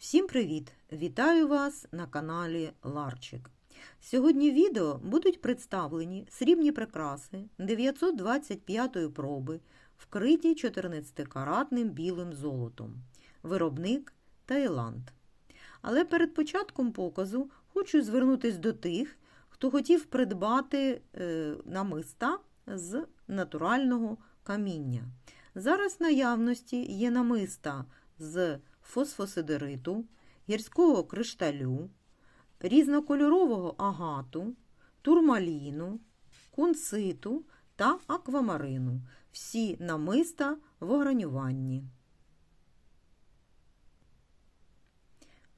Всім привіт! Вітаю вас на каналі Ларчик. Сьогодні в відео будуть представлені срібні прикраси 925-ї проби, вкриті 14-каратним білим золотом. Виробник Таїланд. Але перед початком показу хочу звернутися до тих, хто хотів придбати е, намиста з натурального каміння. Зараз наявності є намиста з фосфосидериту, гірського кришталю, різнокольорового агату, турмаліну, кунциту та аквамарину. Всі намиста в огранюванні.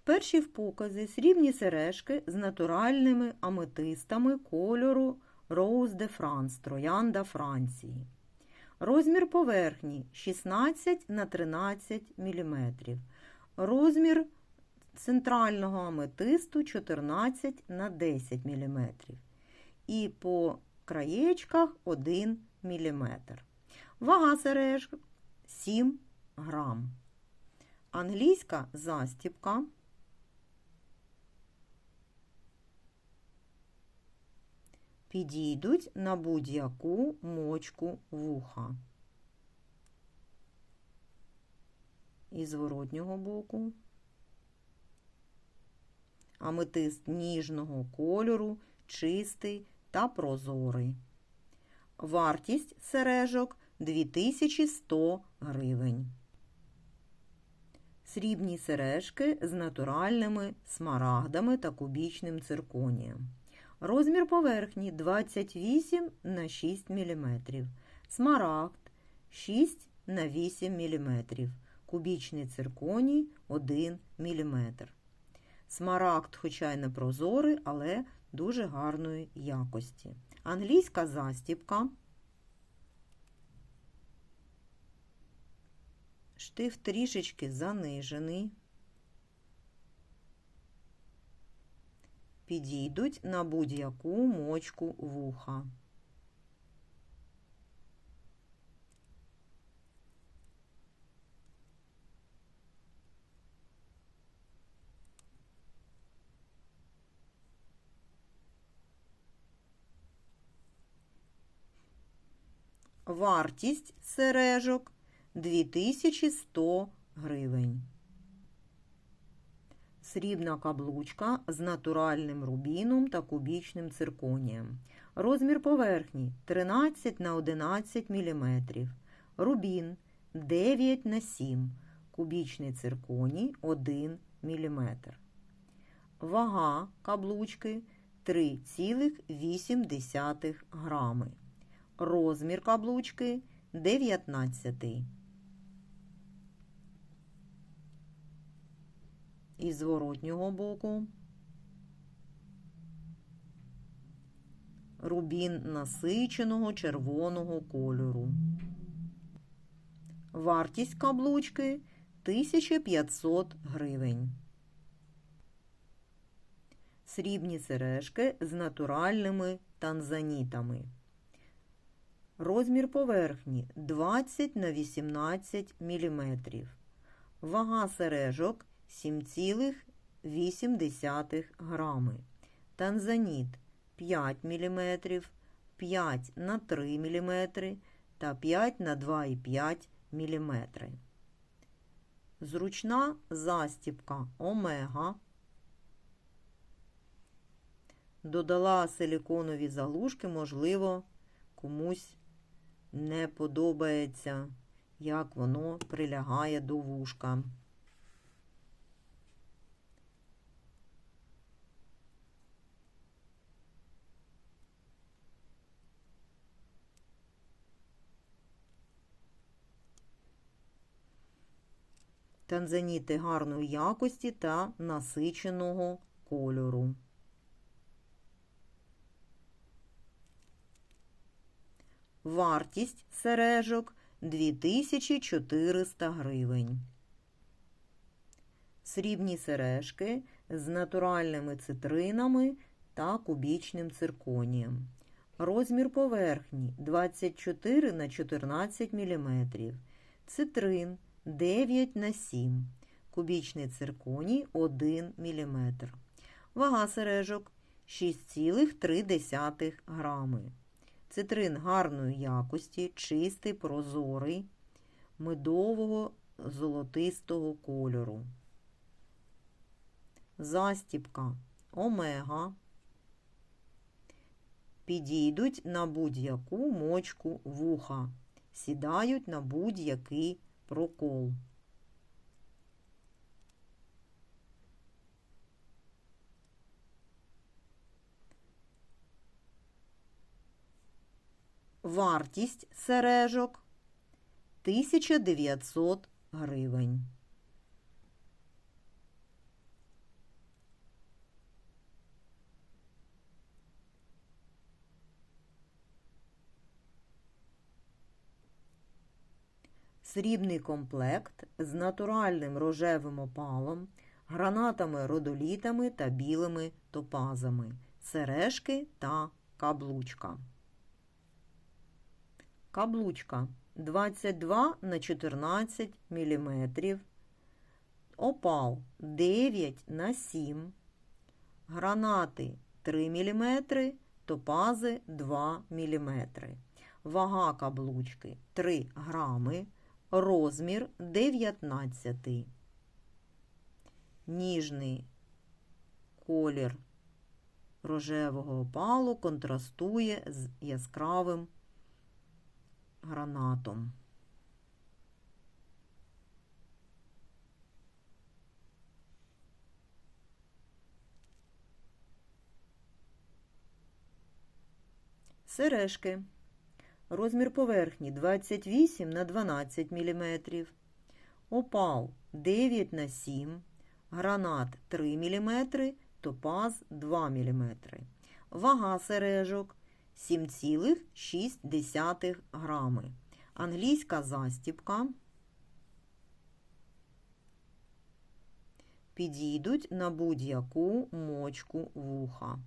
Перші в показі срібні сережки з натуральними аметистами кольору Rose de France, троянда Франції. Розмір поверхні 16 на 13 мм. Розмір центрального аметисту 14 на 10 мм. І по краєчках 1 мм. Вага сережок 7 грам. Англійська застіпка. Підійдуть на будь-яку мочку вуха. І зворотнього боку. Аметист ніжного кольору, чистий та прозорий. Вартість сережок 2100 гривень. Срібні сережки з натуральними смарагдами та кубічним цирконієм. Розмір поверхні 28 на 6 мм. Смарагд 6 на 8 мм. Кубічний цирконій 1 мм. Смарагд, хоча й не прозорий, але дуже гарної якості. Англійська застіпка. Штиф трішечки занижений. Підійдуть на будь-яку мочку вуха. Вартість сережок 2100 гривень. Срібна каблучка з натуральним рубіном та кубічним цирконієм. Розмір поверхні 13 на 11 мм. Рубін 9 на 7 Кубічний цирконій 1 мм. Вага каблучки 3,8 грами. Розмір каблучки 19. І зворотнього боку рубін насиченого червоного кольору. Вартість каблучки 1500 гривень. Срібні сережки з натуральними танзанітами. Розмір поверхні 20 на 18 мм. Вага сережок 7,8 грами. Танзаніт 5 мм, 5 на 3 мм та 5 на 2,5 мм. Зручна застіпка омега. Додала силіконові заглушки, можливо, комусь не подобається, як воно прилягає до вушка. Танзаніти гарної якості та насиченого кольору. Вартість сережок 2400 гривень. Срібні сережки з натуральними цитринами та кубічним цирконієм. Розмір поверхні 24 на 14 мм. Цитрин 9 на 7 кубічний цирконій 1 мм. Вага сережок 6,3 грами. Цитрин гарної якості, чистий, прозорий, медового золотистого кольору. Застіпка омега. Підійдуть на будь-яку мочку вуха, сідають на будь-який прокол. Вартість сережок 1900 гривень. Срібний комплект з натуральним рожевим опалом, гранатами-родолітами та білими топазами, сережки та каблучка. Каблучка 22 на 14 мм, опал 9 на 7, гранати 3 мм, топази 2 мм. Вага каблучки 3 грами, розмір 19. Ніжний колір рожевого опалу контрастує з яскравим гранатом. Сережки. Розмір поверхні 28 на 12 мм. Опал 9 на 7 гранат 3 мм, топаз 2 мм. Вага сережок 7,6 грами. Англійська застіпка. Підійдуть на будь-яку мочку вуха.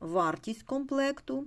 Вартість комплекту